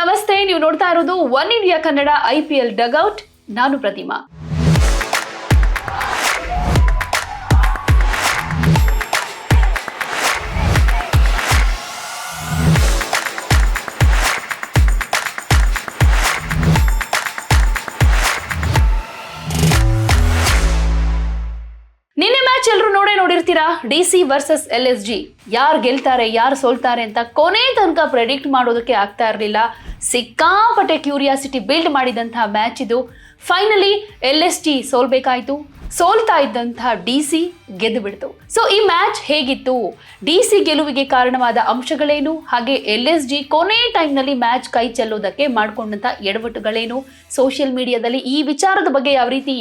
ನಮಸ್ತೆ. ನೀವು ನೋಡ್ತಾ ಇರೋದು one India Kannada IPL dugout ನಾನು ಪ್ರತಿಮಾ. ಎಲ್ಲರೂ ನೋಡೇ ನೋಡಿರ್ತೀರಾ? D C versus L S G. ಯಾರು ಗೆಲ್ತಾರೆ, ಯಾರು ಸೋಲ್ತಾರೆ ಅಂತ ಕೊನೆ ತನಕ ಪ್ರೆಡಿಕ್ಟ್ ಮಾಡೋದಕ್ಕೆ ಆಗ್ತಾ ಇರಲಿಲ್ಲ. ಸಿಕ್ಕಾಪಟ್ಟೆ ಕ್ಯೂರಿಯಾಸಿಟಿ ಬಿಲ್ಡ್ ಮಾಡಿದಂತಹ ಮ್ಯಾಚ್ ಇದು. ಫೈನಲಿ ಎಲ್ ಎಸ್ ಜಿ ಸೋಲ್ಬೇಕಾಯ್ತು. ಸೋಲ್ತಾ ಇದ್ದಂತಹ ಡಿ ಸಿ ಗೆದ್ದು ಬಿಡ್ತು ಸೊ ಈ ಮ್ಯಾಚ್ ಹೇಗಿತ್ತು? ಡಿ ಸಿ ಗೆಲುವಿಗೆ ಕಾರಣವಾದ ಅಂಶಗಳೇನು? ಹಾಗೆ ಎಲ್ ಎಸ್ ಜಿ ಕೊನೆ ಟೈಮ್ನಲ್ಲಿ ಮ್ಯಾಚ್ ಕೈ ಚೆಲ್ಲೋದಕ್ಕೆ ಮಾಡಿಕೊಂಡಂಥ ಎಡವಟ್ಟುಗಳೇನು ಸೋಷಿಯಲ್ ಮೀಡಿಯಾದಲ್ಲಿ ಈ ವಿಚಾರದ ಬಗ್ಗೆ ಯಾವ ರೀತಿ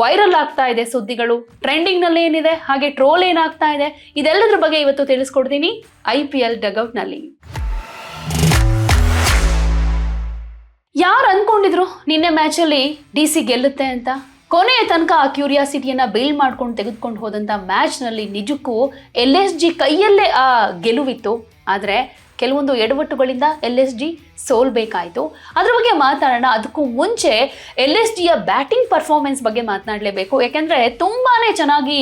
ವೈರಲ್ ಆಗ್ತಾ ಇದೆ ಸುದ್ದಿಗಳು? ಟ್ರೆಂಡಿಂಗ್ನಲ್ಲಿ ಏನಿದೆ? ಹಾಗೆ ಟ್ರೋಲ್ ಏನಾಗ್ತಾ ಇದೆ? ಇದೆಲ್ಲದರ ಬಗ್ಗೆ ಇವತ್ತು ತಿಳಿಸ್ಕೊಡ್ತೀನಿ ಐ ಪಿ ಎಲ್ ಡಗೌಟ್ನಲ್ಲಿ ಯಾರು ಅನ್ಕೊಂಡಿದ್ರು ನಿನ್ನೆ ಮ್ಯಾಚಲ್ಲಿ ಡಿ ಸಿ ಗೆಲ್ಲುತ್ತೆ ಅಂತ? ಕೊನೆಯ ತನಕ ಆ ಕ್ಯೂರಿಯಾಸಿಟಿಯನ್ನು ಬಿಲ್ಡ್ ಮಾಡ್ಕೊಂಡು ತೆಗೆದುಕೊಂಡು ಹೋದಂಥ ಮ್ಯಾಚ್ನಲ್ಲಿ ನಿಜಕ್ಕೂ ಎಲ್ ಎಸ್ ಜಿ ಕೈಯಲ್ಲೇ ಆ ಗೆಲುವಿತ್ತು. ಆದರೆ ಕೆಲವೊಂದು ಎಡವಟ್ಟುಗಳಿಂದ ಎಲ್ ಎಸ್ ಡಿ ಸೋಲ್ಬೇಕಾಯಿತು. ಅದ್ರ ಬಗ್ಗೆ ಮಾತಾಡೋಣ. ಅದಕ್ಕೂ ಮುಂಚೆ ಎಲ್ ಎಸ್ ಡಿಯ ಬ್ಯಾಟಿಂಗ್ ಪರ್ಫಾರ್ಮೆನ್ಸ್ ಬಗ್ಗೆ ಮಾತನಾಡಲೇಬೇಕು. ಯಾಕೆಂದ್ರೆ ತುಂಬಾನೇ ಚೆನ್ನಾಗಿ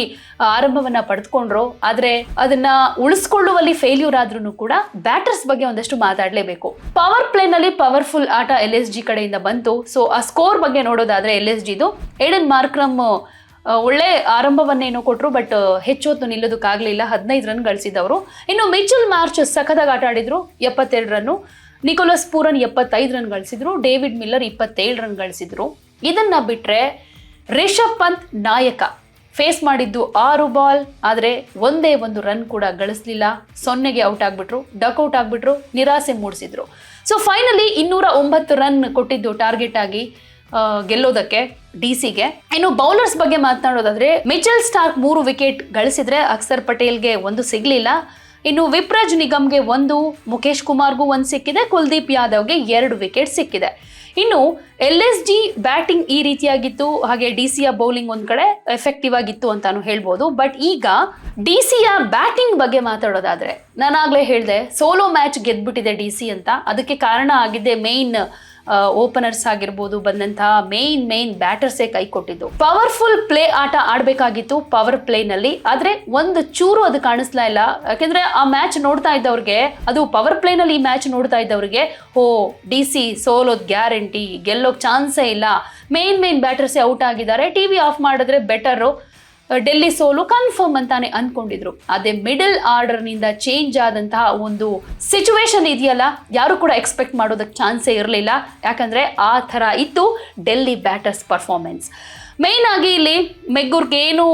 ಆರಂಭವನ್ನ ಪಡೆದುಕೊಂಡ್ರು. ಆದರೆ ಅದನ್ನ ಉಳಿಸ್ಕೊಳ್ಳುವಲ್ಲಿ ಫೇಲ್ಯೂರ್ ಆದ್ರೂ ಕೂಡ ಬ್ಯಾಟರ್ಸ್ ಬಗ್ಗೆ ಒಂದಷ್ಟು ಮಾತಾಡಲೇಬೇಕು. ಪವರ್ ಪ್ಲೇನಲ್ಲಿ ಪವರ್ಫುಲ್ ಆಟ ಎಲ್ ಎಸ್ ಜಿ ಕಡೆಯಿಂದ ಬಂತು. ಸೊ ಆ ಸ್ಕೋರ್ ಬಗ್ಗೆ ನೋಡೋದಾದ್ರೆ ಎಲ್ ಎಸ್ ಜಿದು ಏಡನ್ ಮಾರ್ಕ್ರಮ್ ಒಳ್ಳೆ ಆರಂಭವನ್ನೇನೋ ಕೊಟ್ಟರು ಬಟ್ ಹೆಚ್ಚೊತ್ತು ನಿಲ್ಲೋದಕ್ಕಾಗಲಿಲ್ಲ. ಹದಿನೈದು ರನ್ ಗಳಿಸಿದವರು ಇನ್ನು ಮಿಚಲ್ ಮಾರ್ಚ್ ಸಖತ್ತಾಗಿ ಆಟ ಆಡಿದ್ರು, ಎಪ್ಪತ್ತೆರಡು ರನ್ನು. ನಿಕೋಲಸ್ ಪೂರನ್ ಎಪ್ಪತ್ತೈದು ರನ್ ಗಳಿಸಿದ್ರು, ಡೇವಿಡ್ ಮಿಲ್ಲರ್ ಇಪ್ಪತ್ತೇಳು ರನ್ ಗಳಿಸಿದ್ರು. ಇದನ್ನ ಬಿಟ್ಟರೆ ರಿಷಬ್ ಪಂತ್ ನಾಯಕ. ಫೇಸ್ ಮಾಡಿದ್ದು ಆರು ಬಾಲ್, ಆದರೆ ಒಂದೇ ಒಂದು ರನ್ ಕೂಡ ಗಳಿಸ್ಲಿಲ್ಲ. ಸೊನ್ನೆಗೆ ಔಟ್ ಆಗ್ಬಿಟ್ರು ಡಕ್ಔಟ್ ಆಗಿಬಿಟ್ರು, ನಿರಾಸೆ ಮೂಡಿಸಿದ್ರು. ಸೊ ಫೈನಲಿ ಇನ್ನೂರ ಒಂಬತ್ತು ರನ್ ಕೊಟ್ಟಿದ್ದು ಟಾರ್ಗೆಟ್ ಆಗಿ ಗೆಲ್ಲೋದಕ್ಕೆ ಡಿ ಸಿಗೆ ಇನ್ನು ಬೌಲರ್ಸ್ ಬಗ್ಗೆ ಮಾತನಾಡೋದಾದ್ರೆ, ಮಿಚೆಲ್ ಸ್ಟಾರ್ಕ್ ಮೂರು ವಿಕೆಟ್ ಗಳಿಸಿದ್ರೆ ಅಕ್ಷರ್ ಪಟೇಲ್ಗೆ ಒಂದು ಸಿಗ್ಲಿಲ್ಲ. ಇನ್ನು ವಿಪ್ರಾಜ್ ನಿಗಮ್ಗೆ ಒಂದು ಮುಖೇಶ್ ಕುಮಾರ್ಗೂ ಒಂದು ಸಿಕ್ಕಿದೆ. ಕುಲ್ದೀಪ್ ಯಾದವ್ಗೆ ಎರಡು ವಿಕೆಟ್ ಸಿಕ್ಕಿದೆ. ಇನ್ನು ಎಲ್ ಎಸ್ ಜಿ ಬ್ಯಾಟಿಂಗ್ ಈ ರೀತಿಯಾಗಿತ್ತು. ಹಾಗೆ ಡಿ ಸಿಯ ಬೌಲಿಂಗ್ ಒಂದ್ ಕಡೆ ಎಫೆಕ್ಟಿವ್ ಆಗಿತ್ತು ಅಂತಾನು ಹೇಳ್ಬೋದು. ಬಟ್ ಈಗ ಡಿ ಸಿಯ ಬ್ಯಾಟಿಂಗ್ ಬಗ್ಗೆ ಮಾತಾಡೋದಾದ್ರೆ, ನಾನಾಗ್ಲೇ ಹೇಳಿದೆ ಸೋಲೋ ಮ್ಯಾಚ್ ಗೆದ್ಬಿಟ್ಟಿದೆ ಡಿ ಸಿ ಅಂತ. ಅದಕ್ಕೆ ಕಾರಣ ಆಗಿದ್ದೆ ಮೇನ್ ಓಪನರ್ಸ್ ಆಗಿರ್ಬೋದು, ಬಂದಂತಹ ಮೇನ್ ಮೇನ್ ಬ್ಯಾಟರ್ಸೇ ಕೈ ಕೊಟ್ಟಿದ್ದು. ಪವರ್ಫುಲ್ ಪ್ಲೇ ಆಟ ಆಡಬೇಕಾಗಿತ್ತು ಪವರ್ ಪ್ಲೇನಲ್ಲಿ ಆದ್ರೆ ಒಂದು ಚೂರು ಅದು ಕಾಣಿಸ್ಲಾ ಇಲ್ಲ. ಯಾಕೆಂದ್ರೆ ಆ ಮ್ಯಾಚ್ ನೋಡ್ತಾ ಇದ್ದವ್ರಿಗೆ, ಅದು ಪವರ್ ಪ್ಲೇನಲ್ಲಿ ಈ ಮ್ಯಾಚ್ ನೋಡ್ತಾ ಇದ್ದವ್ರಿಗೆ, ಓ ಡಿ ಸಿ ಸೋಲೋದ್ ಗ್ಯಾರಂಟಿ ಗೆಲ್ಲೋಕ್ ಚಾನ್ಸೇ ಇಲ್ಲ. ಮೇನ್ ಮೇನ್ ಬ್ಯಾಟರ್ಸೇ ಔಟ್ ಆಗಿದ್ದಾರೆ. ಟಿವಿ ಆಫ್ ಮಾಡಿದ್ರೆ ಬೆಟರು ಡೆಲ್ಲಿ ಸೋಲು ಕನ್ಫರ್ಮ್ ಅಂತಾನೆ ಅನ್ಕೊಂಡಿದ್ರು. ಅದೇ ಮಿಡಲ್ ಆರ್ಡರ್ನಿಂದ ಚೇಂಜ್ ಆದಂತಹ ಒಂದು ಸಿಚುವೇಶನ್ ಇದೆಯಲ್ಲ, ಯಾರು ಕೂಡ ಎಕ್ಸ್ಪೆಕ್ಟ್ ಮಾಡೋದಕ್ಕೆ ಚಾನ್ಸೇ ಇರಲಿಲ್ಲ. ಯಾಕಂದ್ರೆ ಆ ಥರ ಇತ್ತು ಡೆಲ್ಲಿ ಬ್ಯಾಟರ್ಸ್ ಪರ್ಫಾರ್ಮೆನ್ಸ್ ಮೇನ್ ಆಗಿ ಇಲ್ಲಿ ಮೆಗ್ಗೂರ್ಗೆ ಏನು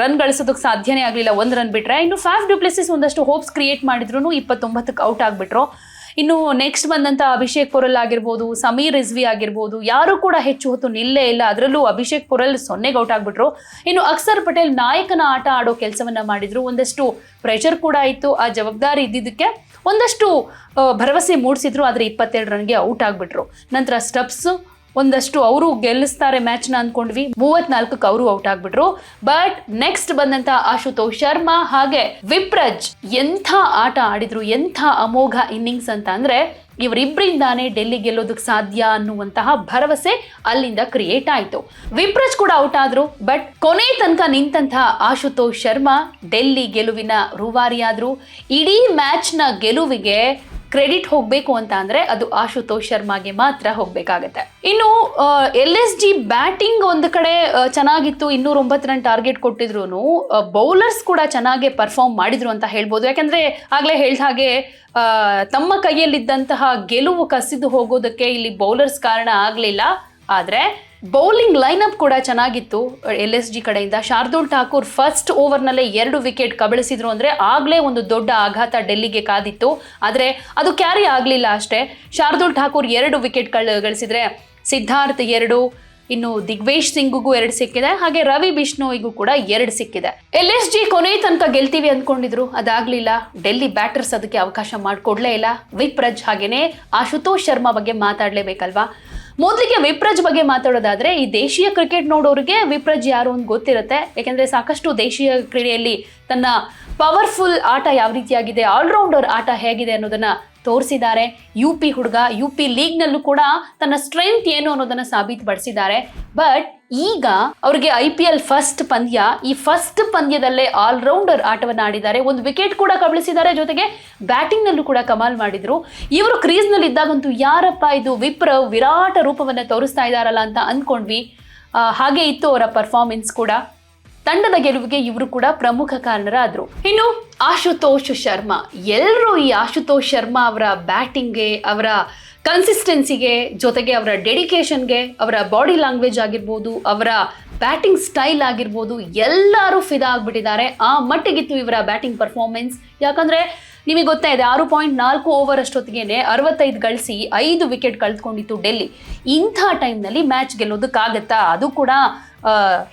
ರನ್ ಗಳಿಸೋದಕ್ಕೆ ಸಾಧ್ಯನೇ ಆಗಲಿಲ್ಲ. ಒಂದು ರನ್ ಬಿಟ್ರೆ. ಇನ್ನು ಫ್ಯಾಫ್ ಡ್ಯೂಪ್ಲೆಸಿಸ್ ಒಂದಷ್ಟು ಹೋಪ್ಸ್ ಕ್ರಿಯೇಟ್ ಮಾಡಿದ್ರು ಇಪ್ಪತ್ತೊಂಬತ್ತಕ್ಕೆ ಔಟ್ ಆಗಿಬಿಟ್ರು. ಇನ್ನು ನೆಕ್ಸ್ಟ್ ಬಂದಂತ ಅಭಿಷೇಕ್ ಪೊರಲ್ ಆಗಿರ್ಬೋದು, ಸಮೀರ್ ರಿಜ್ವಿ ಆಗಿರ್ಬೋದು, ಯಾರು ಕೂಡ ಹೆಚ್ಚು ಹೊತ್ತು ನಿಲ್ಲೇ ಇಲ್ಲ. ಅದರಲ್ಲೂ ಅಭಿಷೇಕ್ ಪೊರಲ್ ಸೊನ್ನೆಗೆ ಔಟ್ ಆಗ್ಬಿಟ್ರು. ಇನ್ನು ಅಕ್ಷರ್ ಪಟೇಲ್ ನಾಯಕನ ಆಟ ಆಡೋ ಕೆಲಸವನ್ನ ಮಾಡಿದ್ರು. ಒಂದಷ್ಟು ಪ್ರೆಷರ್ ಕೂಡ ಇತ್ತು, ಆ ಜವಾಬ್ದಾರಿ ಇದ್ದಿದ್ದಕ್ಕೆ ಒಂದಷ್ಟು ಭರವಸೆ ಮೂಡಿಸಿದ್ರು, ಆದರೆ ಇಪ್ಪತ್ತೆರಡು ರನ್ಗೆ ಔಟ್ ಆಗ್ಬಿಟ್ರು. ನಂತರ ಸ್ಟಬ್ಸ್ ಒಂದಷ್ಟು ಅವರು ಗೆಲ್ಲಿಸ್ತಾರೆ ಮ್ಯಾಚ್ನ ಅಂದ್ಕೊಂಡ್ವಿ ಮೂವತ್ನಾಲ್ಕಕ್ಕೆ ಅವರು ಔಟ್ ಆಗ್ಬಿಟ್ರು. ಬಟ್ ನೆಕ್ಸ್ಟ್ ಬಂದಂತ ಆಶುತೋಷ್ ಶರ್ಮಾ ಹಾಗೆ ವಿಪ್ರಜ್ ಎಂಥ ಆಟ ಆಡಿದ್ರು, ಎಂಥ ಅಮೋಘ ಇನ್ನಿಂಗ್ಸ್ ಅಂತ ಅಂದ್ರೆ ಇವರಿಬ್ಬರಿಂದಾನೇ ಡೆಲ್ಲಿ ಗೆಲ್ಲೋದಕ್ಕೆ ಸಾಧ್ಯ ಅನ್ನುವಂತಹ ಭರವಸೆ ಅಲ್ಲಿಂದ ಕ್ರಿಯೇಟ್ ಆಯಿತು. ವಿಪ್ರಜ್ ಕೂಡ ಔಟ್ ಆದ್ರು ಬಟ್ ಕೊನೆ ತನಕ ನಿಂತಹ ಆಶುತೋಷ್ ಶರ್ಮಾ ಡೆಲ್ಲಿ ಗೆಲುವಿನ ರೂವಾರಿಯಾದ್ರು. ಇಡೀ ಮ್ಯಾಚ್ನ ಗೆಲುವಿಗೆ ಕ್ರೆಡಿಟ್ ಹೋಗ್ಬೇಕು ಅಂತ ಅಂದ್ರೆ ಅದು ಆಶುತೋಷ್ ಶರ್ಮಾಗೆ ಮಾತ್ರ ಹೋಗ್ಬೇಕಾಗತ್ತೆ. ಇನ್ನು ಎಲ್ ಎಸ್ ಜಿ ಬ್ಯಾಟಿಂಗ್ ಒಂದು ಕಡೆ ಚೆನ್ನಾಗಿತ್ತು ಇನ್ನೂರ ಒಂಬತ್ತು ರನ್ ಟಾರ್ಗೆಟ್ ಕೊಟ್ಟಿದ್ರು ಬೌಲರ್ಸ್ ಕೂಡ ಚೆನ್ನಾಗಿ ಪರ್ಫಾರ್ಮ್ ಮಾಡಿದ್ರು ಅಂತ ಹೇಳ್ಬೋದು. ಯಾಕಂದ್ರೆ ಆಗ್ಲೇ ಹೇಳ್ದ ಹಾಗೆ ತಮ್ಮ ಕೈಯಲ್ಲಿದ್ದಂತಹ ಗೆಲುವು ಕಸಿದು ಹೋಗೋದಕ್ಕೆ ಇಲ್ಲಿ ಬೌಲರ್ಸ್ ಕಾರಣ ಆಗಲಿಲ್ಲ. ಆದ್ರೆ ಬೌಲಿಂಗ್ ಲೈನಪ್ ಕೂಡ ಚೆನ್ನಾಗಿತ್ತು. ಎಲ್ ಎಸ್ ಜಿ ಕಡೆಯಿಂದ ಶಾರ್ದೂಲ್ ಠಾಕೂರ್ ಫಸ್ಟ್ ಓವರ್ನಲ್ಲೇ ಎರಡು ವಿಕೆಟ್ ಕಬಳಿಸಿದ್ರು ಅಂದ್ರೆ ಆಗ್ಲೇ ಒಂದು ದೊಡ್ಡ ಆಘಾತ ಡೆಲ್ಲಿಗೆ ಕಾದಿತ್ತು. ಆದ್ರೆ ಅದು ಕ್ಯಾರಿ ಆಗಲಿಲ್ಲ ಅಷ್ಟೇ. ಶಾರ್ದೂಲ್ ಠಾಕೂರ್ ಎರಡು ವಿಕೆಟ್ ಗಳಿಸಿದ್ರೆ ಸಿದ್ಧಾರ್ಥ್ ಎರಡು, ಇನ್ನು ದಿಗ್ವೇಶ್ ಸಿಂಗ್ಗೂ ಎರಡು ಸಿಕ್ಕಿದೆ. ಹಾಗೆ ರವಿ ಬಿಷ್ಣೋಯಿಗೂ ಕೂಡ ಎರಡು ಸಿಕ್ಕಿದೆ. ಎಲ್ ಎಸ್ ಜಿ ಕೊನೆ ತನಕ ಗೆಲ್ತೀವಿ ಅಂದ್ಕೊಂಡಿದ್ರು ಅದಾಗ್ಲಿಲ್ಲ. ಡೆಲ್ಲಿ ಬ್ಯಾಟರ್ಸ್ ಅದಕ್ಕೆ ಅವಕಾಶ ಮಾಡಿಕೊಡ್ಲೇ ಇಲ್ಲ. ವಿಪ್ರಜ್ ಹಾಗೇನೆ ಆಶುತೋಷ್ ಶರ್ಮಾ ಬಗ್ಗೆ ಮಾತಾಡ್ಲೇಬೇಕಲ್ವಾ? ಮೊದಲಿಗೆ ವಿಪ್ರಜ್ ಬಗ್ಗೆ ಮಾತಾಡೋದಾದ್ರೆ, ಈ ದೇಶೀಯ ಕ್ರಿಕೆಟ್ ನೋಡೋರಿಗೆ ವಿಪ್ರಜ್ ಯಾರು ಅಂತ ಗೊತ್ತಿರುತ್ತೆ. ಯಾಕೆಂದ್ರೆ ಸಾಕಷ್ಟು ದೇಶೀಯ ಕ್ರೀಡೆಯಲ್ಲಿ ತನ್ನ ಪವರ್ಫುಲ್ ಆಟ ಯಾವ ರೀತಿಯಾಗಿದೆ ಆಲ್ರೌಂಡರ್ ಆಟ ಹೇಗಿದೆ ಅನ್ನೋದನ್ನ ತೋರಿಸಿದ್ದಾರೆ. ಯು ಪಿ ಹುಡುಗ ಯು ಪಿ ಲೀಗ್ನಲ್ಲೂ ಕೂಡ ತನ್ನ ಸ್ಟ್ರೆಂತ್ ಏನು ಅನ್ನೋದನ್ನ ಸಾಬೀತುಪಡಿಸಿದ್ದಾರೆ ಬಟ್ ಈಗ ಅವರಿಗೆ ಐ ಪಿ ಎಲ್ ಫಸ್ಟ್ ಪಂದ್ಯ, ಈ ಫಸ್ಟ್ ಪಂದ್ಯದಲ್ಲೇ ಆಲ್ರೌಂಡರ್ ಆಟವನ್ನು ಆಡಿದ್ದಾರೆ. ಒಂದು ವಿಕೆಟ್ ಕೂಡ ಕಬಳಿಸಿದ್ದಾರೆ ಜೊತೆಗೆ ಬ್ಯಾಟಿಂಗ್ನಲ್ಲೂ ಕೂಡ ಕಮಾಲ್ ಮಾಡಿದ್ರು. ಇವರು ಕ್ರೀಸ್ನಲ್ಲಿ ಇದ್ದಾಗಂತೂ ಯಾರಪ್ಪ ಇದು ವಿಪ್ರ ವಿರಾಟ ರೂಪವನ್ನು ತೋರಿಸ್ತಾ ಇದ್ದಾರಲ್ಲ ಅಂತ ಅಂದ್ಕೊಂಡ್ವಿ ಹಾಗೆ ಇತ್ತು ಅವರ ಪರ್ಫಾರ್ಮೆನ್ಸ್ ಕೂಡ. ತಂಡದ ಗೆಲುವಿಗೆ ಇವರು ಕೂಡ ಪ್ರಮುಖ ಕಾರಣರಾದ್ರು. ಇನ್ನು ಆಶುತೋಷ್ ಶರ್ಮಾ. ಎಲ್ಲರೂ ಈ ಆಶುತೋಷ್ ಶರ್ಮಾ ಅವರ ಬ್ಯಾಟಿಂಗ್ಗೆ, ಅವರ ಕನ್ಸಿಸ್ಟೆನ್ಸಿಗೆ ಜೊತೆಗೆ ಅವರ ಡೆಡಿಕೇಶನ್ಗೆ ಅವರ ಬಾಡಿ ಲ್ಯಾಂಗ್ವೇಜ್ ಆಗಿರ್ಬೋದು, ಅವರ ಬ್ಯಾಟಿಂಗ್ ಸ್ಟೈಲ್ ಆಗಿರ್ಬೋದು, ಎಲ್ಲರೂ ಫಿದಾ ಆಗ್ಬಿಟ್ಟಿದ್ದಾರೆ. ಆ ಮಟ್ಟಿಗಿತ್ತು ಇವರ ಬ್ಯಾಟಿಂಗ್ ಪರ್ಫಾರ್ಮೆನ್ಸ್ ಯಾಕಂದ್ರೆ ನಿಮಗೆ ಗೊತ್ತಾ ಇದೆ, ಆರು ಪಾಯಿಂಟ್ ನಾಲ್ಕು ಓವರ್ ಅಷ್ಟೊತ್ತಿಗೆ ಅರವತ್ತೈದು ಗಳಿಸಿ ಐದು ವಿಕೆಟ್ ಕಳೆದುಕೊಂಡಿತ್ತು ಡೆಲ್ಲಿ. ಇಂಥ ಟೈಮ್ನಲ್ಲಿ ಮ್ಯಾಚ್ ಗೆಲ್ಲೋದಕ್ಕಾಗತ್ತಾ? ಅದು ಕೂಡ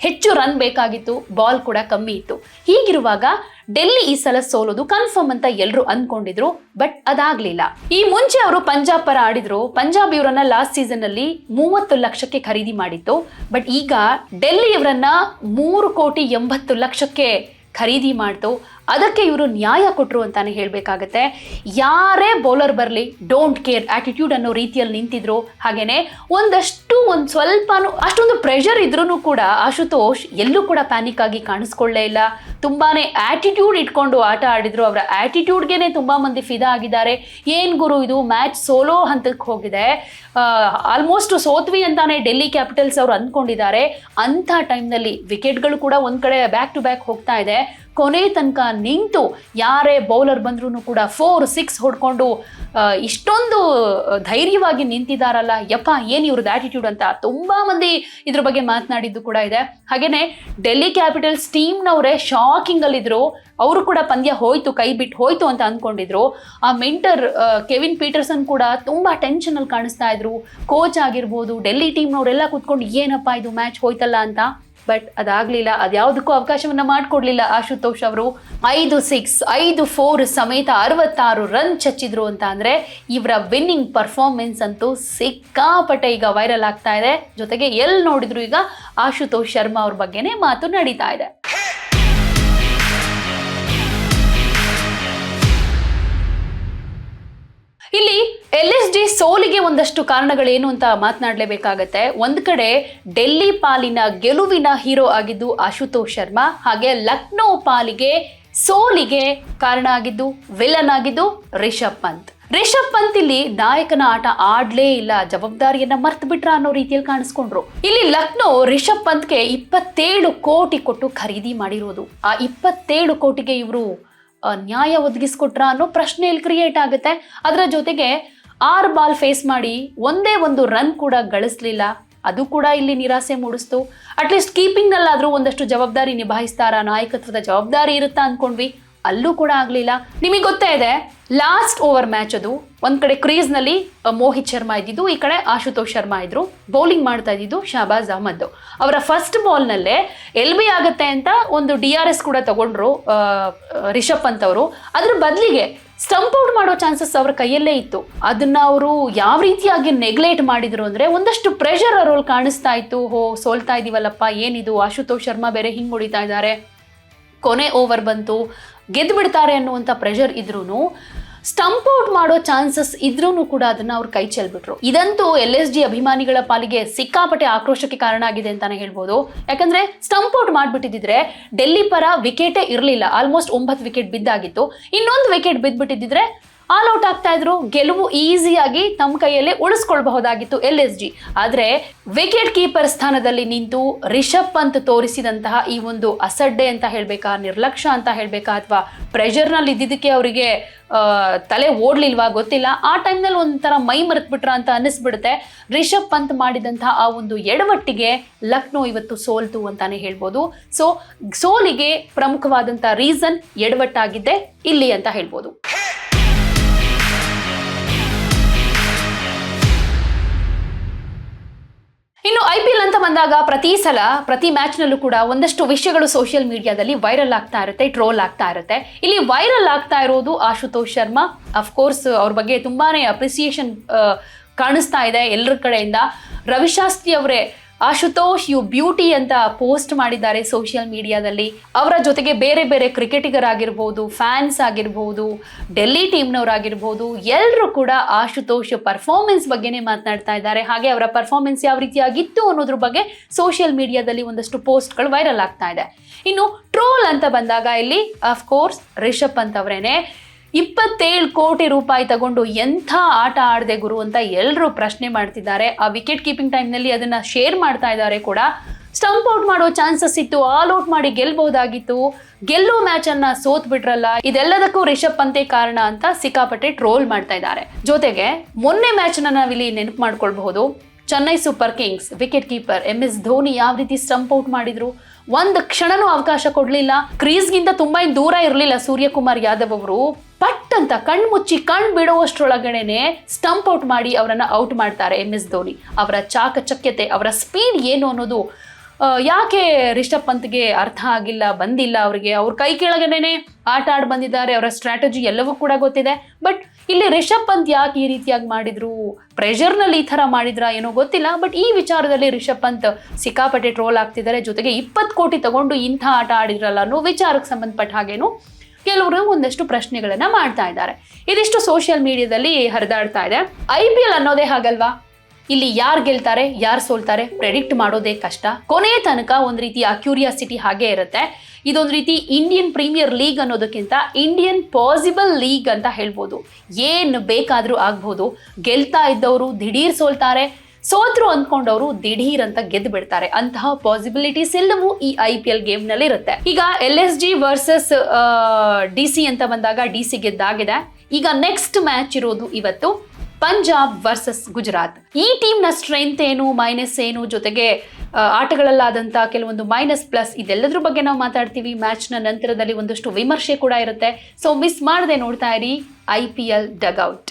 ಹೆಚ್ಚು ರನ್ ಬೇಕಾಗಿತ್ತು ಬಾಲ್ ಕೂಡ ಕಮ್ಮಿ ಇತ್ತು. ಹೀಗಿರುವಾಗ ಡೆಲ್ಲಿ ಈ ಸಲ ಸೋಲೋದು ಕನ್ಫರ್ಮ್ ಅಂತ ಎಲ್ಲರೂ ಅಂದ್ಕೊಂಡಿದ್ರು ಬಟ್ ಅದಾಗ್ಲಿಲ್ಲ. ಈ ಮುಂಚೆ ಅವರು ಪಂಜಾಬ್ ಪರ ಆಡಿದ್ರು. ಪಂಜಾಬ್ ಇವರನ್ನ ಲಾಸ್ಟ್ ಸೀಸನ್ ಅಲ್ಲಿ ಮೂವತ್ತು ಲಕ್ಷಕ್ಕೆ ಖರೀದಿ ಮಾಡಿತ್ತು. ಬಟ್ ಈಗ ಡೆಲ್ಲಿ ಇವರನ್ನ ಮೂರು ಕೋಟಿ ಎಂಬತ್ತು ಲಕ್ಷಕ್ಕೆ ಖರೀದಿ ಮಾಡ್ತು. ಅದಕ್ಕೆ ಇವರು ನ್ಯಾಯ ಕೊಟ್ಟರು ಅಂತಾನೆ ಹೇಳಬೇಕಾಗತ್ತೆ. ಯಾರೇ ಬೌಲರ್ ಬರಲಿ ಡೋಂಟ್ ಕೇರ್ ಆಟಿಟ್ಯೂಡ್ ಅನ್ನೋ ರೀತಿಯಲ್ಲಿ ನಿಂತಿದ್ರು ಹಾಗೇನೆ, ಒಂದಷ್ಟು ಒಂದು ಸ್ವಲ್ಪನೂ, ಅಷ್ಟೊಂದು ಪ್ರೆಷರ್ ಇದ್ರೂ ಕೂಡ ಆಶುತೋಷ್ ಎಲ್ಲೂ ಕೂಡ ಪ್ಯಾನಿಕ್ ಆಗಿ ಕಾಣಿಸ್ಕೊಳ್ಳೇ ಇಲ್ಲ. ತುಂಬಾನೇ ಆಟಿಟ್ಯೂಡ್ ಇಟ್ಕೊಂಡು ಆಟ ಆಡಿದ್ರು, ಅವರ ಆಟಿಟ್ಯೂಡ್ಗೆನೆ ತುಂಬಾ ಮಂದಿ ಫಿದಾ ಆಗಿದ್ದಾರೆ. ಏನ್ ಗುರು ಇದು ಮ್ಯಾಚ್ ಸೋಲೋ ಹಂತಕ್ಕೆ ಹೋಗಿದೆ. ಆಲ್ಮೋಸ್ಟ್ ಸೋತ್ವಿ ಅಂತಾನೆ ಡೆಲ್ಲಿ ಕ್ಯಾಪಿಟಲ್ಸ್ ಅವರು ಅಂದ್ಕೊಂಡಿದ್ದಾರೆ. ಅಂಥ ಟೈಮ್ನಲ್ಲಿ ವಿಕೆಟ್ಗಳು ಕೂಡ ಒಂದು ಕಡೆ ಬ್ಯಾಕ್ ಟು ಬ್ಯಾಕ್ ಹೋಗ್ತಾ ಇದೆ. ಕೊನೆ ತನಕ ನಿಂತು ಯಾರೇ ಬೌಲರ್ ಬಂದ್ರೂ ಕೂಡ ಫೋರ್ ಸಿಕ್ಸ್ ಹೊಡ್ಕೊಂಡು ಇಷ್ಟೊಂದು ಧೈರ್ಯವಾಗಿ ನಿಂತಿದ್ದಾರಲ್ಲ ಯಪ್ಪ, ಏನು ಇವ್ರದ್ದು ಆಟಿಟ್ಯೂಡ್ ಅಂತ ತುಂಬ ಮಂದಿ ಇದ್ರ ಬಗ್ಗೆ ಮಾತನಾಡಿದ್ದು ಕೂಡ ಇದೆ. ಹಾಗೇನೆ ಡೆಲ್ಲಿ ಕ್ಯಾಪಿಟಲ್ಸ್ ಟೀಮ್ನವರೇ ಶಾಕಿಂಗ್ ಅಲ್ಲಿದ್ರು. ಅವರು ಕೂಡ ಪಂದ್ಯ ಹೋಯ್ತು, ಕೈ ಬಿಟ್ಟು ಹೋಯ್ತು ಅಂತ ಅಂದ್ಕೊಂಡಿದ್ರು ಆ ಮೆಂಟರ್ ಕೆವಿನ್ ಪೀಟರ್ಸನ್ ಕೂಡ ತುಂಬ ಟೆನ್ಷನ್ ಅಲ್ಲಿ ಕಾಣಿಸ್ತಾ ಇದ್ರು. ಕೋಚ್ ಆಗಿರ್ಬೋದು ಡೆಲ್ಲಿ ಟೀಮ್ನವರೆಲ್ಲ ಕೂತ್ಕೊಂಡು, ಏನಪ್ಪ ಇದು ಮ್ಯಾಚ್ ಹೋಯ್ತಲ್ಲ ಅಂತ. ಬಟ್ ಅದಾಗ್ಲಿಲ್ಲ, ಅದ್ಯಾವುದಕ್ಕೂ ಅವಕಾಶವನ್ನ ಮಾಡಿಕೊಡ್ಲಿಲ್ಲ ಆಶುತೋಷ್ ಅವರು. ಐದು ಸಿಕ್ಸ್ ಐದು ಫೋರ್ ಸಮೇತ ಅರವತ್ತಾರು ರನ್ ಚಚ್ಚಿದ್ರು ಅಂತ ಅಂದರೆ ಇವರ ವಿನ್ನಿಂಗ್ ಪರ್ಫಾರ್ಮೆನ್ಸ್ ಅಂತೂ ಸಿಕ್ಕಾಪಟ್ಟೆ ಈಗ ವೈರಲ್ ಆಗ್ತಾ ಇದೆ. ಜೊತೆಗೆ ಎಲ್ಲಿ ನೋಡಿದ್ರು ಈಗ ಆಶುತೋಷ್ ಶರ್ಮಾ ಅವ್ರ ಬಗ್ಗೆನೇ ಮಾತು ನಡೀತಾ ಇದೆ. ಇಲ್ಲಿ ಎಲ್ ಎಸ್ ಡಿ ಸೋಲಿಗೆ ಒಂದಷ್ಟು ಕಾರಣಗಳೇನು ಅಂತ ಮಾತನಾಡಲೇಬೇಕಾಗತ್ತೆ. ಒಂದ್ ಕಡೆ ಡೆಲ್ಲಿ ಪಾಲಿನ ಗೆಲುವಿನ ಹೀರೋ ಆಗಿದ್ದು ಆಶುತೋಷ್ ಶರ್ಮಾ, ಹಾಗೆ ಲಕ್ನೋ ಪಾಲಿಗೆ ಸೋಲಿಗೆ ಕಾರಣ ಆಗಿದ್ದು ವಿಲನ್ ಆಗಿದ್ದು ರಿಷಬ್ ಪಂತ್. ರಿಷಬ್ ಪಂತ್ ಇಲ್ಲಿ ನಾಯಕನ ಆಟ ಆಡ್ಲೇ ಇಲ್ಲ, ಜವಾಬ್ದಾರಿಯನ್ನ ಮರ್ತು ಬಿಟ್ರ ಅನ್ನೋ ರೀತಿಯಲ್ಲಿ ಕಾಣಿಸ್ಕೊಂಡ್ರು. ಇಲ್ಲಿ ಲಕ್ನೋ ರಿಷಬ್ ಪಂತ್ಗೆ ಇಪ್ಪತ್ತೇಳು ಕೋಟಿ ಕೊಟ್ಟು ಖರೀದಿ ಮಾಡಿರೋದು. ಆ ಇಪ್ಪತ್ತೇಳು ಕೋಟಿಗೆ ಇವರು ನ್ಯಾಯ ಒದಗಿಸ್ಕೊಟ್ರ ಅನ್ನೋ ಪ್ರಶ್ನೆ ಇಲ್ಲಿ ಕ್ರಿಯೇಟ್ ಆಗುತ್ತೆ. ಅದರ ಜೊತೆಗೆ ಆರು ಬಾಲ್ ಫೇಸ್ ಮಾಡಿ ಒಂದೇ ಒಂದು ರನ್ ಕೂಡ ಗಳಿಸ್ಲಿಲ್ಲ. ಅದು ಕೂಡ ಇಲ್ಲಿ ನಿರಾಸೆ ಮೂಡಿಸ್ತು. ಅಟ್ಲೀಸ್ಟ್ ಕೀಪಿಂಗ್ನಲ್ಲಾದರೂ ಒಂದಷ್ಟು ಜವಾಬ್ದಾರಿ ನಿಭಾಯಿಸ್ತಾರ? ನಾಯಕತ್ವದ ಜವಾಬ್ದಾರಿ ಇರುತ್ತಾ ಅನ್ಕೊಂಡ್ವಿ. ಅಲ್ಲೂ ಕೂಡ ಆಗಲಿಲ್ಲ. ನಿಮಗೆ ಗೊತ್ತೇ ಇದೆ ಲಾಸ್ಟ್ ಓವರ್ ಮ್ಯಾಚ್ ಅದು. ಒಂದ್ ಕಡೆ ಕ್ರೀಸ್ನಲ್ಲಿ ಮೋಹಿತ್ ಶರ್ಮಾ ಇದ್ದಿದ್ದು, ಈ ಕಡೆ ಆಶುತೋಷ್ ಶರ್ಮಾ ಇದ್ರು. ಬೌಲಿಂಗ್ ಮಾಡ್ತಾ ಇದ್ದಿದ್ದು ಶಹಬಾಜ್ ಅಹಮದ್. ಅವರ ಫಸ್ಟ್ ಬಾಲ್ನಲ್ಲೇ ಎಲ್ ಬಿ ಆಗುತ್ತೆ ಅಂತ ಒಂದು ಡಿ ಆರ್ ಎಸ್ ಕೂಡ ತಗೊಂಡ್ರು ರಿಷಬ್ ಪಂತ್ ಅವರು. ಅದ್ರ ಬದಲಿಗೆ ಸ್ಟಂಪ್ ಔಟ್ ಮಾಡೋ ಚಾನ್ಸಸ್ ಅವ್ರ ಕೈಯಲ್ಲೇ ಇತ್ತು. ಅದನ್ನ ಅವರು ಯಾವ ರೀತಿಯಾಗಿ ನೆಗ್ಲೆಕ್ಟ್ ಮಾಡಿದ್ರು ಅಂದ್ರೆ ಒಂದಷ್ಟು ಪ್ರೆಷರ್ ಅವ್ರಲ್ಲಿ ಕಾಣಿಸ್ತಾ ಇತ್ತು. ಹೋ, ಸೋಲ್ತಾ ಇದೀವಲ್ಲಪ್ಪ, ಏನಿದು? ಆಶುತೋಷ್ ಶರ್ಮಾ ಬೇರೆ ಹಿಂಗ್ ಹೊಡಿತಾ ಇದ್ದಾರೆ. ಕೊನೆ ಓವರ್ ಬಂತು ಗೆದ್ದು ಬಿಡ್ತಾರೆ ಅನ್ನುವಂಥ ಪ್ರೆಷರ್ ಇದ್ರೂ ಸ್ಟಂಪ್ ಔಟ್ ಮಾಡೋ ಚಾನ್ಸಸ್ ಇದ್ರೂ ಕೂಡ ಅದನ್ನ ಅವ್ರು ಕೈ ಚೆಲ್ಬಿಟ್ರು. ಇದಂತೂ ಎಲ್ ಎಸ್ ಜಿ ಅಭಿಮಾನಿಗಳ ಪಾಲಿಗೆ ಸಿಕ್ಕಾಪಟ್ಟೆ ಆಕ್ರೋಶಕ್ಕೆ ಕಾರಣ ಆಗಿದೆ ಅಂತಾನೆ ಹೇಳ್ಬೋದು. ಯಾಕಂದ್ರೆ ಸ್ಟಂಪ್ ಔಟ್ ಮಾಡಿಬಿಟ್ಟಿದ್ರೆ ಡೆಲ್ಲಿ ಪರ ವಿಕೆಟೇ ಇರಲಿಲ್ಲ. ಆಲ್ಮೋಸ್ಟ್ ಒಂಬತ್ತು ವಿಕೆಟ್ ಬಿದ್ದಾಗಿತ್ತು. ಇನ್ನೊಂದು ವಿಕೆಟ್ ಬಿದ್ದ್ಬಿಟ್ಟಿದ್ರೆ ಆಲ್ ಔಟ್ ಆಗ್ತಾ ಇದ್ರು, ಗೆಲುವು ಈಸಿಯಾಗಿ ತಮ್ಮ ಕೈಯಲ್ಲೇ ಉಳಿಸ್ಕೊಳ್ಬಹುದಾಗಿತ್ತು ಎಲ್ ಎಸ್ ಜಿ. ಆದ್ರೆ ವಿಕೆಟ್ ಕೀಪರ್ ಸ್ಥಾನದಲ್ಲಿ ನಿಂತು ರಿಷಬ್ ಪಂತ್ ತೋರಿಸಿದಂತಹ ಈ ಒಂದು ಅಸಡ್ಡೆ ಅಂತ ಹೇಳ್ಬೇಕಾ, ನಿರ್ಲಕ್ಷ್ಯ ಅಂತ ಹೇಳ್ಬೇಕಾ, ಅಥವಾ ಪ್ರೆಷರ್ನಲ್ಲಿ ಇದ್ದಿದ್ದಕ್ಕೆ ಅವರಿಗೆ ತಲೆ ಓಡ್ಲಿಲ್ವಾ ಗೊತ್ತಿಲ್ಲ. ಆ ಟೈಮ್ನಲ್ಲಿ ಒಂಥರ ಮೈ ಮರೆತ್ಬಿಟ್ರ ಅಂತ ಅನ್ನಿಸ್ಬಿಡುತ್ತೆ. ರಿಷಬ್ ಪಂತ್ ಮಾಡಿದಂತಹ ಆ ಒಂದು ಎಡವಟ್ಟಿಗೆ ಲಕ್ನೋ ಇವತ್ತು ಸೋಲ್ತು ಅಂತಾನೆ ಹೇಳ್ಬೋದು. ಸೊ, ಸೋಲಿಗೆ ಪ್ರಮುಖವಾದಂಥ ರೀಸನ್ ಎಡವಟ್ಟಾಗಿದ್ದೆ ಇಲ್ಲಿ ಅಂತ ಹೇಳ್ಬೋದು. ಇನ್ನು ಐ ಪಿ ಎಲ್ ಅಂತ ಬಂದಾಗ ಪ್ರತಿ ಸಲ, ಪ್ರತಿ ಮ್ಯಾಚ್ನಲ್ಲೂ ಕೂಡ ಒಂದಷ್ಟು ವಿಷಯಗಳು ಸೋಷಿಯಲ್ ಮೀಡಿಯಾದಲ್ಲಿ ವೈರಲ್ ಆಗ್ತಾ ಇರುತ್ತೆ, ಟ್ರೋಲ್ ಆಗ್ತಾ ಇರುತ್ತೆ. ಇಲ್ಲಿ ವೈರಲ್ ಆಗ್ತಾ ಇರೋದು ಆಶುತೋಷ್ ಶರ್ಮಾ. ಅಫ್ಕೋರ್ಸ್ ಅವ್ರ ಬಗ್ಗೆ ತುಂಬಾನೇ ಅಪ್ರಿಸಿಯೇಷನ್ ಕಾಣಿಸ್ತಾ ಇದೆ ಎಲ್ಲರ ಕಡೆಯಿಂದ. ರವಿಶಾಸ್ತ್ರಿ ಅವರೇ ಆಶುತೋಷ್, ಯು ಬ್ಯೂಟಿ ಅಂತ ಪೋಸ್ಟ್ ಮಾಡಿದ್ದಾರೆ ಸೋಷಿಯಲ್ ಮೀಡಿಯಾದಲ್ಲಿ. ಅವರ ಜೊತೆಗೆ ಬೇರೆ ಬೇರೆ ಕ್ರಿಕೆಟಿಗರಾಗಿರ್ಬೋದು, ಫ್ಯಾನ್ಸ್ ಆಗಿರ್ಬೋದು, ಡೆಲ್ಲಿ ಟೀಮ್ನವರಾಗಿರ್ಬೋದು ಎಲ್ಲರೂ ಕೂಡ ಆಶುತೋಷ್ ಪರ್ಫಾರ್ಮೆನ್ಸ್ ಬಗ್ಗೆನೇ ಮಾತನಾಡ್ತಾ ಇದ್ದಾರೆ. ಹಾಗೆ ಅವರ ಪರ್ಫಾರ್ಮೆನ್ಸ್ ಯಾವ ರೀತಿಯಾಗಿತ್ತು ಅನ್ನೋದ್ರ ಬಗ್ಗೆ ಸೋಷಿಯಲ್ ಮೀಡಿಯಾದಲ್ಲಿ ಒಂದಷ್ಟು ಪೋಸ್ಟ್ಗಳು ವೈರಲ್ ಆಗ್ತಾ ಇದೆ. ಇನ್ನು ಟ್ರೋಲ್ ಅಂತ ಬಂದಾಗ ಇಲ್ಲಿ ಕೋರ್ಸ್ ರಿಷಬ್ ಪಂತ್ ಇಪ್ಪತ್ತೇಳು ಕೋಟಿ ರೂಪಾಯಿ ತಗೊಂಡು ಎಂಥ ಆಟ ಆಡದೆ ಗುರು ಅಂತ ಎಲ್ಲರೂ ಪ್ರಶ್ನೆ ಮಾಡ್ತಿದ್ದಾರೆ. ಆ ವಿಕೆಟ್ ಕೀಪಿಂಗ್ ಟೈಮ್ನಲ್ಲಿ ಅದನ್ನು ಶೇರ್ ಮಾಡ್ತಾ ಇದ್ದಾರೆ ಕೂಡ. ಸ್ಟಂಪ್ ಔಟ್ ಮಾಡೋ ಚಾನ್ಸಸ್ ಇತ್ತು ಆಲ್ ಔಟ್ ಮಾಡಿ ಗೆಲ್ಬಹುದಾಗಿತ್ತು ಗೆಲ್ಲೋ ಮ್ಯಾಚ್ ಅನ್ನ ಸೋತ್ ಬಿಟ್ರಲ್ಲ, ಇದೆಲ್ಲದಕ್ಕೂ ರಿಷಬ್ ಪಂತೆ ಕಾರಣ ಅಂತ ಸಿಕ್ಕಾಪಟ್ಟೆ ಟ್ರೋಲ್ ಮಾಡ್ತಾ ಇದ್ದಾರೆ. ಜೊತೆಗೆ ಮೊನ್ನೆ ಮ್ಯಾಚ್ ನಾವಿಲ್ಲಿ ನೆನಪು ಮಾಡ್ಕೊಳ್ಬಹುದು. Chennai Super Kings wicket keeper M S Dhoni ಯಾವ ರೀತಿ ಸ್ಟಂಪ್ ಔಟ್ ಮಾಡಿದ್ರು? ಒಂದು ಕ್ಷಣನೂ ಅವಕಾಶ ಕೊಡಲಿಲ್ಲ. ಕ್ರೀಸ್ಗಿಂತ ತುಂಬಾ ದೂರ ಇರಲಿಲ್ಲ ಸೂರ್ಯಕುಮಾರ್ ಯಾದವ್ ಅವರು. ಪಟ್ ಅಂತ ಕಣ್ಣು ಮುಚ್ಚಿ ಕಣ್ಣು ಬಿಡುವಷ್ಟರೊಳಗಡೆನೆ ಸ್ಟಂಪ್ ಔಟ್ ಮಾಡಿ ಅವರನ್ನು ಔಟ್ ಮಾಡ್ತಾರೆ ಎಂ ಎಸ್ ಧೋನಿ. ಅವರ ಚಾಕಚಕ್ಯತೆ, ಅವರ ಸ್ಪೀಡ್ ಏನು ಅನ್ನೋದು ಯಾಕೆ ರಿಷಬ್ ಪಂತ್ಗೆ ಅರ್ಥ ಆಗಿಲ್ಲ, ಬಂದಿಲ್ಲ ಅವರಿಗೆ? ಅವ್ರ ಕೈ ಕೆಳಗಡೆನೆ ಆಟ ಆಡಿ ಬಂದಿದ್ದಾರೆ, ಅವರ ಸ್ಟ್ರಾಟಜಿ ಎಲ್ಲವೂ ಕೂಡ ಗೊತ್ತಿದೆ. ಬಟ್ ಇಲ್ಲಿ ರಿಷಬ್ ಪಂತ್ ಯಾಕೆ ಈ ರೀತಿಯಾಗಿ ಮಾಡಿದ್ರು? ಪ್ರೆಷರ್ನಲ್ಲಿ ಈ ಥರ ಮಾಡಿದ್ರ ಏನೋ ಗೊತ್ತಿಲ್ಲ. ಬಟ್ ಈ ವಿಚಾರದಲ್ಲಿ ರಿಷಬ್ ಪಂತ್ ಸಿಕ್ಕಾಪಟ್ಟೆ ಟ್ರೋಲ್ ಆಗ್ತಿದ್ದಾರೆ. ಜೊತೆಗೆ ಇಪ್ಪತ್ತು ಕೋಟಿ ತಗೊಂಡು ಇಂಥ ಆಟ ಆಡಿದ್ರಲ್ಲ ಅನ್ನೋ ವಿಚಾರಕ್ಕೆ ಸಂಬಂಧಪಟ್ಟ ಹಾಗೇನು ಕೆಲವರು ಒಂದಷ್ಟು ಪ್ರಶ್ನೆಗಳನ್ನ ಮಾಡ್ತಾ ಇದ್ದಾರೆ. ಇದಿಷ್ಟು ಸೋಷಿಯಲ್ ಮೀಡಿಯಾದಲ್ಲಿ ಹರಿದಾಡ್ತಾ ಇದೆ. ಐ ಪಿ ಎಲ್ ಅನ್ನೋದೇ ಹಾಗಲ್ವಾ? ಇಲ್ಲಿ ಯಾರು ಗೆಲ್ತಾರೆ, ಯಾರು ಸೋಲ್ತಾರೆ ಪ್ರೆಡಿಕ್ಟ್ ಮಾಡೋದೇ ಕಷ್ಟ. ಕೊನೆಯ ತನಕ ಒಂದು ರೀತಿ ಕ್ಯೂರಿಯಾಸಿಟಿ ಹಾಗೆ ಇರುತ್ತೆ. ಇದೊಂದು ರೀತಿ ಇಂಡಿಯನ್ ಪ್ರೀಮಿಯರ್ ಲೀಗ್ ಅನ್ನೋದಕ್ಕಿಂತ ಇಂಡಿಯನ್ ಪಾಸಿಬಲ್ ಲೀಗ್ ಅಂತ ಹೇಳ್ಬೋದು. ಏನು ಬೇಕಾದರೂ ಆಗ್ಬೋದು. ಗೆಲ್ತಾ ಇದ್ದವರು ದಿಢೀರ್ ಸೋಲ್ತಾರೆ ಸೋತ್ರು ಅಂದ್ಕೊಂಡವರು ದಿಢೀರ್ ಅಂತ ಗೆದ್ದು ಬಿಡ್ತಾರೆ. ಅಂತಹ ಪಾಸಿಬಿಲಿಟೀಸ್ ಎಲ್ಲವೂ ಈ ಐ ಪಿ ಎಲ್ ಗೇಮ್ನಲ್ಲಿ ಇರುತ್ತೆ ಈಗ L S G versus D C ಅಂತ ಬಂದಾಗ ಡಿ ಸಿ ಗೆದ್ದಾಗಿದೆ. ಈಗ ನೆಕ್ಸ್ಟ್ ಮ್ಯಾಚ್ ಇರೋದು ಇವತ್ತು ಪಂಜಾಬ್ ವರ್ಸಸ್ ಗುಜರಾತ್ ಈ ಟೀಮ್ನ ಸ್ಟ್ರೆಂತ್ ಏನು ಮೈನಸ್ ಏನು, ಜೊತೆಗೆ ಆಟಗಳಲ್ಲಾದಂಥ ಕೆಲವೊಂದು ಮೈನಸ್ ಪ್ಲಸ್ ಇದೆಲ್ಲದ್ರ ಬಗ್ಗೆ ನಾವು ಮಾತಾಡ್ತೀವಿ. ಮ್ಯಾಚ್ನ ನಂತರದಲ್ಲಿ ಒಂದಷ್ಟು ವಿಮರ್ಶೆ ಕೂಡ ಇರುತ್ತೆ. ಸೊ ಮಿಸ್ ಮಾಡದೆ ನೋಡ್ತಾ ಇರಿ ಐ ಪಿ ಎಲ್ ಡಗ್ಔಟ್